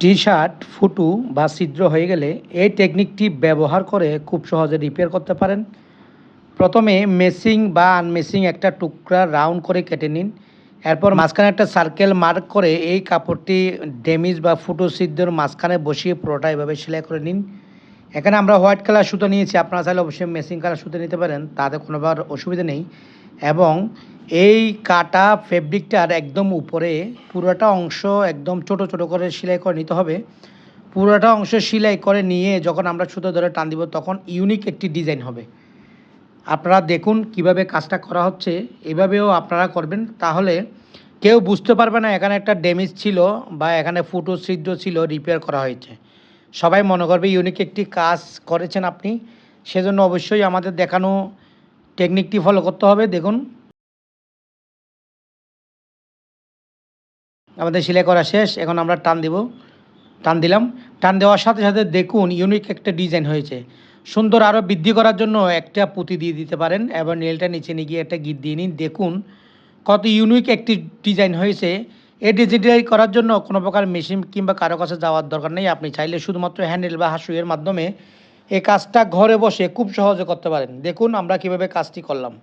T shirt ফুটু বা ছিদ্র হয়ে গেলে এই টেকনিকটি ব্যবহার করে খুব সহজে রিপেয়ার করতে পারেন। প্রথমে মেসিং বা আনমেসিং একটা টুকরা রাউন্ড করে কেটে নিন। এরপর মাঝখানে একটা সার্কেল মার্ক করে এই কাপড়টি ড্যামেজ বা ফুটো ছিদ্রর মাঝখানে বসিয়ে পুরোটা এভাবে সেলাই করে নিন। এখানে আমরা হোয়াইট কালার সুতো নিয়েছি, আপনারা চাইলে অবশ্যই মেসিং কালার সুতো নিতে পারেন, তাতে কোনোবার অসুবিধা নেই। এবং এই কাটা ফেব্রিকটার একদম উপরে পুরোটা অংশ একদম ছোট ছোট করে সেলাই করে নিতে হবে। পুরোটা অংশ সেলাই করে নিয়ে যখন আমরা সুতো ধরে টান দিব, তখন ইউনিক একটি ডিজাইন হবে। আপনারা দেখুন কীভাবে কাজটা করা হচ্ছে। এভাবেও আপনারা করবেন। তাহলে কেউ বুঝতে পারবে না, এখানে একটা ড্যামেজ ছিল বা এখানে ফুটো ছিদ্র ছিল রিপেয়ার করা হয়েছে। সবাই মনে করবে ইউনিক একটি কাজ করেছেন আপনি। সেজন্য অবশ্যই আমাদের দেখানো টেকনিকটি ফলো করতে হবে। দেখুন আমাদের সেলাই করা শেষ, এখন আমরা টান দিব। টান দিলাম। টান দেওয়ার সাথে সাথে দেখুন ইউনিক একটা ডিজাইন হয়েছে। সুন্দর আরও বৃদ্ধি করার জন্য একটা পুঁতি দিয়ে দিতে পারেন এবং নেলটা নিচে নিয়ে গিয়ে একটা গিট দিয়ে নিন। দেখুন, কত ইউনিক একটি ডিজাইন হয়েছে। এই ডিজাইন করার জন্য কোনো প্রকার মেশিন কিংবা কারও কাছে যাওয়ার দরকার নেই। আপনি চাইলে শুধুমাত্র হ্যান্ডেল বা হাসুয়ের মাধ্যমে এই কাজটা ঘরে বসে খুব সহজে করতে পারেন। দেখুন, আমরা কীভাবে কাজটি করলাম।